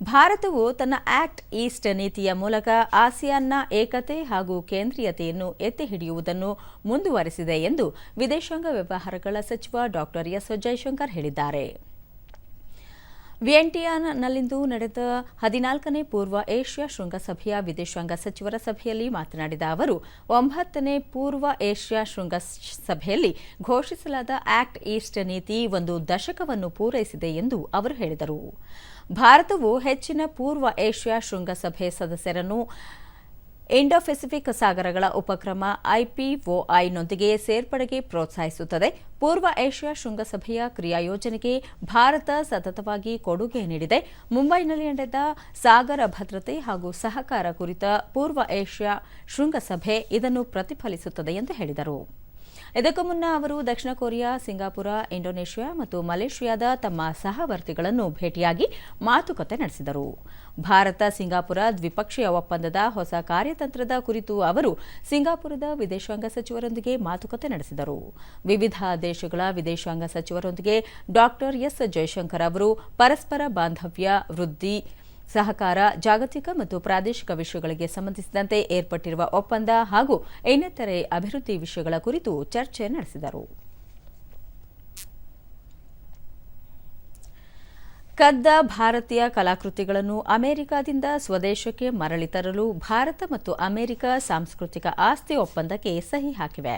ಭಾರತವು ತನ್ನ act East ನೀತಿಯ ಮೂಲಕ ಆಸಿಯಾನ್ನ ಏಕತೆ ಹಾಗೂ ಕೇಂದ್ರೀಯತೆಯನ್ನು ಎತ್ತಿ ಹಿಡಿಯುವುದನ್ನು ಮುಂದುವರೆಸಿದೆ ಎಂದು ವಿದೇಶಾಂಗ ವ್ಯವಹಾರಗಳ ಸಚಿವ ಡಾ ಎಸ್ ಜೈಶಂಕರ್ ಹೇಳಿದ್ದಾರೆ. ವಿಯೆಂಟಿಯಾನ್ನಲ್ಲಿಂದು ನಡೆದ ಹದಿನಾಲ್ಕನೇ ಪೂರ್ವ ಏಷ್ಯಾ ಶೃಂಗಸಭೆಯ ವಿದೇಶಾಂಗ ಸಚಿವರ ಸಭೆಯಲ್ಲಿ ಮಾತನಾಡಿದ ಅವರು, ಒಂಬತ್ತನೇ ಪೂರ್ವ ಏಷ್ಯಾ ಶೃಂಗಸಭೆಯಲ್ಲಿ ಘೋಷಿಸಲಾದ ಆಕ್ಟ್ ಈಸ್ಟ್ ನೀತಿ ಒಂದು ದಶಕವನ್ನು ಪೂರೈಸಿದೆ ಎಂದು ಅವರು ಹೇಳಿದರು. ಭಾರತವು ಹೆಚ್ಚಿನ ಪೂರ್ವ ಏಷ್ಯಾ ಶೃಂಗಸಭೆ ಸದಸ್ಯರನ್ನು ಇಂಡೋ ಪೆಸಿಫಿಕ್ ಸಾಗರಗಳ ಉಪಕ್ರಮ ಐಪಿಒಐನೊಂದಿಗೆ ಸೇರ್ಪಡೆಗೆ ಪ್ರೋತ್ಸಾಹಿಸುತ್ತದೆ. ಪೂರ್ವ ಏಷ್ಯಾ ಶೃಂಗಸಭೆಯ ಕ್ರಿಯಾಯೋಜನೆಗೆ ಭಾರತ ಸತತವಾಗಿ ಕೊಡುಗೆ ನೀಡಿದೆ. ಮುಂಬೈನಲ್ಲಿ ನಡೆದ ಸಾಗರ ಭದ್ರತೆ ಹಾಗೂ ಸಹಕಾರ ಕುರಿತ ಪೂರ್ವ ಏಷ್ಯಾ ಶೃಂಗಸಭೆ ಇದನ್ನು ಪ್ರತಿಫಲಿಸುತ್ತದೆ ಎಂದು ಹೇಳಿದರು. ಇದಕ್ಕೂ ಮುನ್ನ ಅವರು ದಕ್ಷಿಣ ಕೊರಿಯಾ, ಸಿಂಗಾಪುರ, ಇಂಡೋನೇಷ್ಯಾ ಮತ್ತು ಮಲೇಷ್ಯಾದ ತಮ್ಮ ಸಹವರ್ತಿಗಳನ್ನು ಭೇಟಿಯಾಗಿ ಮಾತುಕತೆ ನಡೆಸಿದರು. ಭಾರತ, ಸಿಂಗಾಪುರ ದ್ವಿಪಕ್ಷೀಯ ಒಪ್ಪಂದದ ಹೊಸ ಕಾರ್ಯತಂತ್ರದ ಕುರಿತು ಅವರು ಸಿಂಗಾಪುರದ ವಿದೇಶಾಂಗ ಸಚಿವರೊಂದಿಗೆ ಮಾತುಕತೆ ನಡೆಸಿದರು. ವಿವಿಧ ದೇಶಗಳ ವಿದೇಶಾಂಗ ಸಚಿವರೊಂದಿಗೆ ಡಾ ಎಸ್. ಜಯಶಂಕರ್ ಅವರು ಪರಸ್ಪರ ಬಾಂಧವ್ಯ, ವೃದ್ಧಿ ಸಹಕಾರ, ಜಾಗತಿಕ ಮತ್ತು ಪ್ರಾದೇಶಿಕ ವಿಷಯಗಳಿಗೆ ಸಂಬಂಧಿಸಿದಂತೆ ಏರ್ಪಟ್ಟಿರುವ ಒಪ್ಪಂದ ಹಾಗೂ ಇನ್ನಿತರೆ ಅಭಿವೃದ್ಧಿ ವಿಷಯಗಳ ಕುರಿತು ಚರ್ಚೆ ನಡೆಸಿದರು. ಕದ್ದ ಭಾರತೀಯ ಕಲಾಕೃತಿಗಳನ್ನು ಅಮೆರಿಕದಿಂದ ಸ್ವದೇಶಕ್ಕೆ ಮರಳಿ ತರಲು ಭಾರತ ಮತ್ತು ಅಮೆರಿಕ ಸಾಂಸ್ಕೃತಿಕ ಆಸ್ತಿ ಒಪ್ಪಂದಕ್ಕೆ ಸಹಿ ಹಾಕಿವೆ.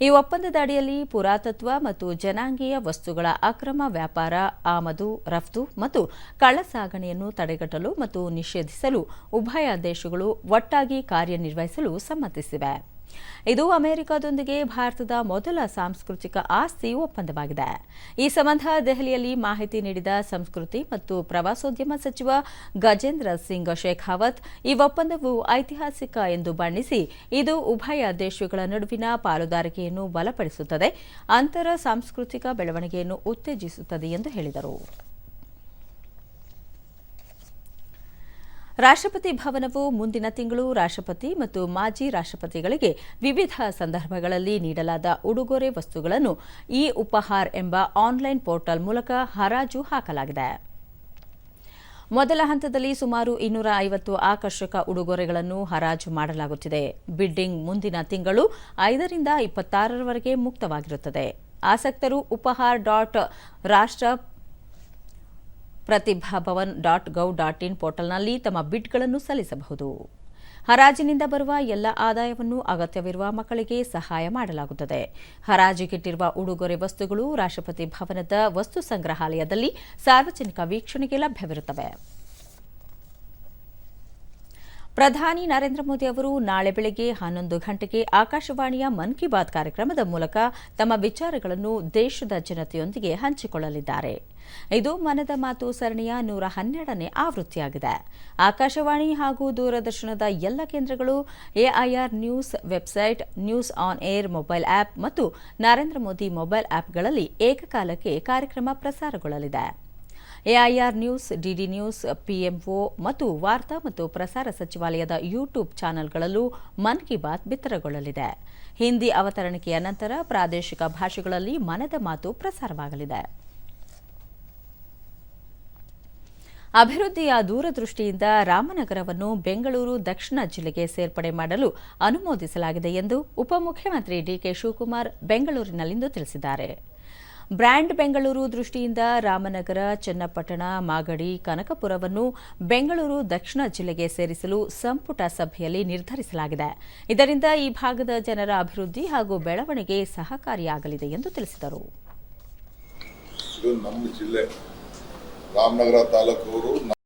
ಈ ಒಪ್ಪಂದದ ಅಡಿಯಲ್ಲಿ ಪುರಾತತ್ವ ಮತ್ತು ಜನಾಂಗೀಯ ವಸ್ತುಗಳ ಅಕ್ರಮ ವ್ಯಾಪಾರ, ಆಮದು, ರಫ್ತು ಮತ್ತು ಕಳ್ಳಸಾಗಣೆಯನ್ನು ತಡೆಗಟ್ಟಲು ಮತ್ತು ನಿಷೇಧಿಸಲು ಉಭಯ ದೇಶಗಳು ಒಟ್ಟಾಗಿ ಕಾರ್ಯನಿರ್ವಹಿಸಲು ಸಮ್ಮತಿಸಿವೆ. ಇದು ಅಮೆರಿಕದೊಂದಿಗೆ ಭಾರತದ ಮೊದಲ ಸಾಂಸ್ಕೃತಿಕ ಆಸ್ತಿ ಒಪ್ಪಂದವಾಗಿದೆ. ಈ ಸಂಬಂಧ ದೆಹಲಿಯಲ್ಲಿ ಮಾಹಿತಿ ನೀಡಿದ ಸಂಸ್ಕೃತಿ ಮತ್ತು ಪ್ರವಾಸೋದ್ಯಮ ಸಚಿವ ಗಜೇಂದ್ರ ಸಿಂಗ್ ಶೇಖಾವತ್, ಈ ಒಪ್ಪಂದವು ಐತಿಹಾಸಿಕ ಎಂದು ಬಣ್ಣಿಸಿ, ಇದು ಉಭಯ ದೇಶಗಳ ನಡುವಿನ ಪಾಲುದಾರಿಕೆಯನ್ನು ಬಲಪಡಿಸುತ್ತದೆ, ಅಂತರ ಸಾಂಸ್ಕೃತಿಕ ಬೆಳವಣಿಗೆಯನ್ನು ಉತ್ತೇಜಿಸುತ್ತದೆ ಎಂದು ಹೇಳಿದರು. ರಾಷ್ಟ್ರಪತಿ ಭವನವು ಮುಂದಿನ ತಿಂಗಳು ರಾಷ್ಟ್ರಪತಿ ಮತ್ತು ಮಾಜಿ ರಾಷ್ಟ್ರಪತಿಗಳಿಗೆ ವಿವಿಧ ಸಂದರ್ಭಗಳಲ್ಲಿ ನೀಡಲಾದ ಉಡುಗೊರೆ ವಸ್ತುಗಳನ್ನು ಇ ಉಪಹಾರ್ ಎಂಬ ಆನ್ಲೈನ್ ಪೋರ್ಟಲ್ ಮೂಲಕ ಹರಾಜು ಹಾಕಲಾಗಿದೆ. ಮೊದಲ ಹಂತದಲ್ಲಿ ಸುಮಾರು ಇನ್ನೂರ ಐವತ್ತು ಆಕರ್ಷಕ ಉಡುಗೊರೆಗಳನ್ನು ಹರಾಜು ಮಾಡಲಾಗುತ್ತಿದೆ. ಬಿಡ್ಡಿಂಗ್ ಮುಂದಿನ ತಿಂಗಳು ಐದರಿಂದ ಇಪ್ಪತ್ತಾರರವರೆಗೆ ಮುಕ್ತವಾಗಿರುತ್ತದೆ. ಆಸಕ್ತರು Upahar dot Rashtra Pratibha Bhavan dot gov dot in ಪೋರ್ಟಲ್ನಲ್ಲಿ ತಮ್ಮ ಬಿಡ್ಗಳನ್ನು ಸಲ್ಲಿಸಬಹುದು. ಹರಾಜಿನಿಂದ ಬರುವ ಎಲ್ಲ ಆದಾಯವನ್ನು ಅಗತ್ಯವಿರುವ ಮಕ್ಕಳಿಗೆ ಸಹಾಯ ಮಾಡಲಾಗುತ್ತದೆ. ಹರಾಜಿಗಿಟ್ಟಿರುವ ಉಡುಗೊರೆ ವಸ್ತುಗಳು ರಾಷ್ಟ್ರಪತಿ ಭವನದ ವಸ್ತು ಸಂಗ್ರಹಾಲಯದಲ್ಲಿ ಸಾರ್ವಜನಿಕ ವೀಕ್ಷಣೆಗೆ ಲಭ್ಯವಿರುತ್ತವೆ. ಪ್ರಧಾನಿ ನರೇಂದ್ರ ಮೋದಿ ಅವರು ನಾಳೆ ಬೆಳಗ್ಗೆ ಹನ್ನೊಂದು ಗಂಟೆಗೆ ಆಕಾಶವಾಣಿಯ ಮನ್ ಕಿ ಬಾತ್ ಕಾರ್ಯಕ್ರಮದ ಮೂಲಕ ತಮ್ಮ ವಿಚಾರಗಳನ್ನು ದೇಶದ ಜನತೆಯೊಂದಿಗೆ ಹಂಚಿಕೊಳ್ಳಲಿದ್ದಾರೆ. ಇದು ಮನದ ಮಾತು ಸರಣಿಯ ನೂರ ಹನ್ನೆರಡನೇ ಆವೃತ್ತಿಯಾಗಿದೆ. ಆಕಾಶವಾಣಿ ಹಾಗೂ ದೂರದರ್ಶನದ ಎಲ್ಲ ಕೇಂದ್ರಗಳು AIR news website, news on air mobile app ಮತ್ತು ನರೇಂದ್ರ ಮೋದಿ ಮೊಬೈಲ್ ಆಪ್ಗಳಲ್ಲಿ ಏಕಕಾಲಕ್ಕೆ ಕಾರ್ಯಕ್ರಮ ಪ್ರಸಾರಗೊಳ್ಳಲಿದೆ. AIR news, DD news, PMO ಮತ್ತು ವಾರ್ತಾ ಮತ್ತು ಪ್ರಸಾರ ಸಚಿವಾಲಯದ ಯೂಟ್ಯೂಬ್ ಚಾನೆಲ್ಗಳಲ್ಲೂ ಮನ್ ಕಿ ಬಾತ್ ಬಿತ್ತರಗೊಳ್ಳಲಿದೆ. ಹಿಂದಿ ಅವತರಣಿಕೆಯ ನಂತರ ಪ್ರಾದೇಶಿಕ ಭಾಷೆಗಳಲ್ಲಿ ಮನದ ಮಾತು ಪ್ರಸಾರವಾಗಲಿದೆ. ಅಭಿವೃದ್ಧಿಯ ದೂರದೃಷ್ಟಿಯಿಂದ ರಾಮನಗರವನ್ನು ಬೆಂಗಳೂರು ದಕ್ಷಿಣ ಜಿಲ್ಲೆಗೆ ಸೇರ್ಪಡೆ ಮಾಡಲು ಅನುಮೋದಿಸಲಾಗಿದೆ ಎಂದು ಉಪಮುಖ್ಯಮಂತ್ರಿ ಡಿಕೆ ಶಿವಕುಮಾರ್ ಬೆಂಗಳೂರಿನಲ್ಲಿಂದು ತಿಳಿಸಿದ್ದಾರೆ. ಬ್ರ್ಯಾಂಡ್ ಬೆಂಗಳೂರು ದೃಷ್ಟಿಯಿಂದ ರಾಮನಗರ, ಚನ್ನಪಟ್ಟಣ, ಮಾಗಡಿ, ಕನಕಪುರವನ್ನು ಬೆಂಗಳೂರು ದಕ್ಷಿಣ ಜಿಲ್ಲೆಗೆ ಸೇರಿಸಲು ಸಂಪುಟ ಸಭೆಯಲ್ಲಿ ನಿರ್ಧರಿಸಲಾಗಿದೆ. ಇದರಿಂದ ಈ ಭಾಗದ ಜನರ ಅಭಿವೃದ್ಧಿ ಹಾಗೂ ಬೆಳವಣಿಗೆ ಸಹಕಾರಿಯಾಗಲಿದೆ ಎಂದು ತಿಳಿಸಿದರು. ನಮ್ಮ ಜಿಲ್ಲೆ. ರಾಮನಗರ ತಾಲೂಕವರು